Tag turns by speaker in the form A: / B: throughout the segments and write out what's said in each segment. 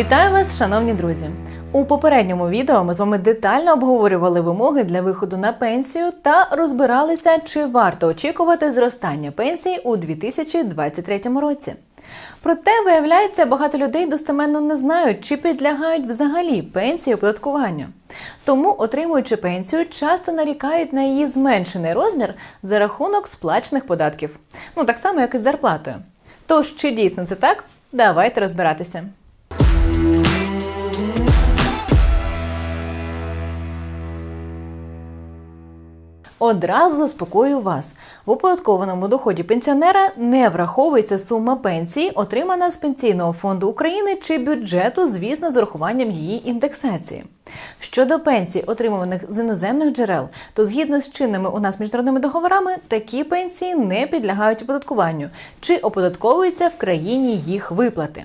A: Вітаю вас, шановні друзі! У попередньому відео ми з вами детально обговорювали вимоги для виходу на пенсію та розбиралися, чи варто очікувати зростання пенсій у 2023 році. Проте, виявляється, багато людей достеменно не знають, чи підлягають взагалі пенсії оподаткуванню. Тому, отримуючи пенсію, часто нарікають на її зменшений розмір за рахунок сплачених податків. Ну так само, як і з зарплатою. Тож, чи дійсно це так? Давайте розбиратися. Одразу заспокою вас. В оподаткованому доході пенсіонера не враховується сума пенсії, отримана з Пенсійного фонду України чи бюджету, звісно, з урахуванням її індексації. Щодо пенсій, отримуваних з іноземних джерел, то згідно з чинними у нас міжнародними договорами, такі пенсії не підлягають оподаткуванню чи оподатковуються в країні їх виплати.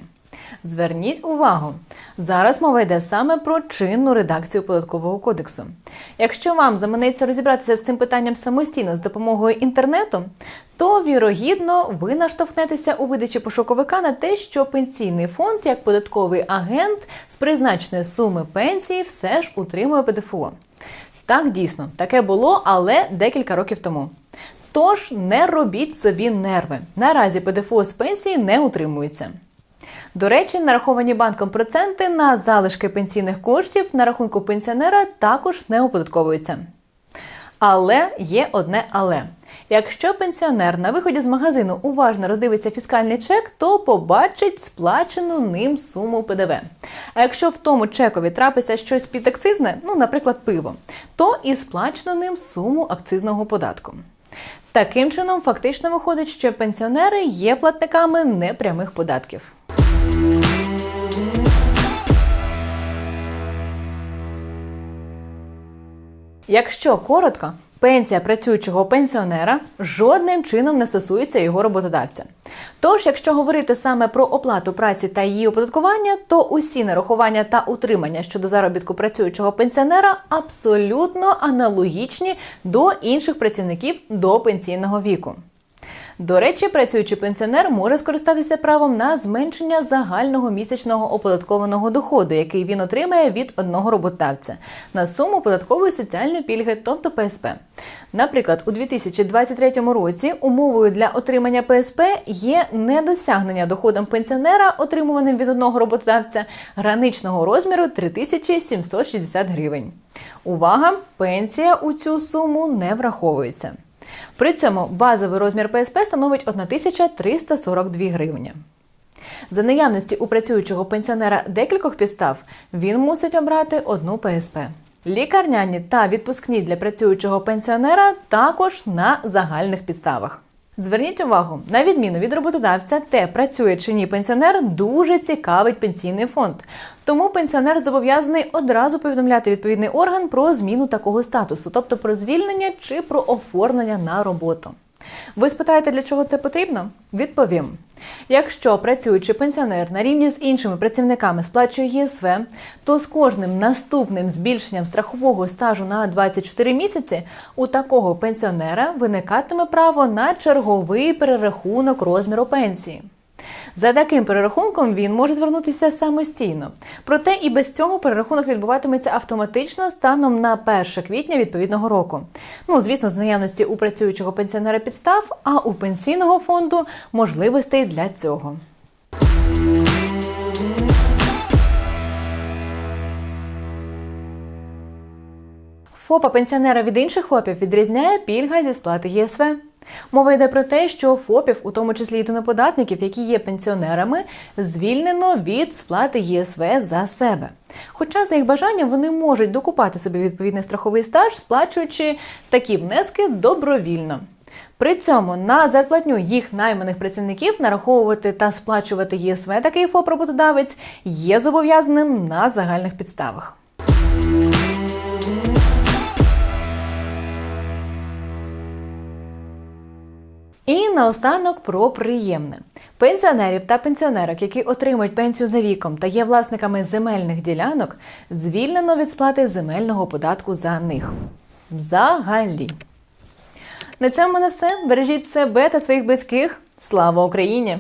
A: Зверніть увагу, зараз мова йде саме про чинну редакцію податкового кодексу. Якщо вам заманеться розібратися з цим питанням самостійно з допомогою інтернету, то вірогідно ви наштовхнетеся у видачі пошуковика на те, що пенсійний фонд як податковий агент з призначеної суми пенсії все ж утримує ПДФО. Так дійсно, таке було, але декілька років тому. Тож не робіть собі нерви. Наразі ПДФО з пенсії не утримується. До речі, нараховані банком проценти на залишки пенсійних коштів на рахунку пенсіонера також не оподатковуються. Але є одне але. Якщо пенсіонер на виході з магазину уважно роздивиться фіскальний чек, то побачить сплачену ним суму ПДВ. А якщо в тому чекові трапиться щось підакцизне, ну, наприклад, пиво, то і сплачено ним суму акцизного податку. Таким чином, фактично виходить, що пенсіонери є платниками непрямих податків. Якщо коротко, пенсія працюючого пенсіонера жодним чином не стосується його роботодавця. Тож, якщо говорити саме про оплату праці та її оподаткування, то усі нарахування та утримання щодо заробітку працюючого пенсіонера абсолютно аналогічні до інших працівників до пенсійного віку. До речі, працюючий пенсіонер може скористатися правом на зменшення загального місячного оподаткованого доходу, який він отримає від одного роботодавця, на суму податкової соціальної пільги, тобто ПСП. Наприклад, у 2023 році умовою для отримання ПСП є недосягнення доходом пенсіонера, отримуваним від одного роботодавця, граничного розміру 3760 гривень. Увага! Пенсія у цю суму не враховується. При цьому базовий розмір ПСП становить 1342 гривні. За наявності у працюючого пенсіонера декількох підстав він мусить обрати одну ПСП. Лікарняні та відпускні для працюючого пенсіонера також на загальних підставах. Зверніть увагу, на відміну від роботодавця, те, працює чи ні пенсіонер, дуже цікавить пенсійний фонд. Тому пенсіонер зобов'язаний одразу повідомляти відповідний орган про зміну такого статусу, тобто про звільнення чи про оформлення на роботу. Ви спитаєте, для чого це потрібно? Відповім: якщо працюючий пенсіонер на рівні з іншими працівниками сплачує ЄСВ, то з кожним наступним збільшенням страхового стажу на 24 місяці у такого пенсіонера виникатиме право на черговий перерахунок розміру пенсії. За таким перерахунком він може звернутися самостійно. Проте і без цього перерахунок відбуватиметься автоматично станом на 1 квітня відповідного року. Ну, звісно, з наявності у працюючого пенсіонера підстав, а у пенсійного фонду можливостей для цього. ФОПа пенсіонера від інших ФОПів відрізняє пільга зі сплати ЄСВ. Мова йде про те, що ФОПів, у тому числі і тоноподатників, які є пенсіонерами, звільнено від сплати ЄСВ за себе. Хоча за їх бажанням вони можуть докупати собі відповідний страховий стаж, сплачуючи такі внески добровільно. При цьому на зарплатню їх найманих працівників нараховувати та сплачувати ЄСВ такий ФОП-роботодавець є зобов'язаним на загальних підставах. І наостанок про приємне. Пенсіонерів та пенсіонерок, які отримують пенсію за віком та є власниками земельних ділянок, звільнено від сплати земельного податку за них. Взагалі. На цьому мене все. Бережіть себе та своїх близьких. Слава Україні!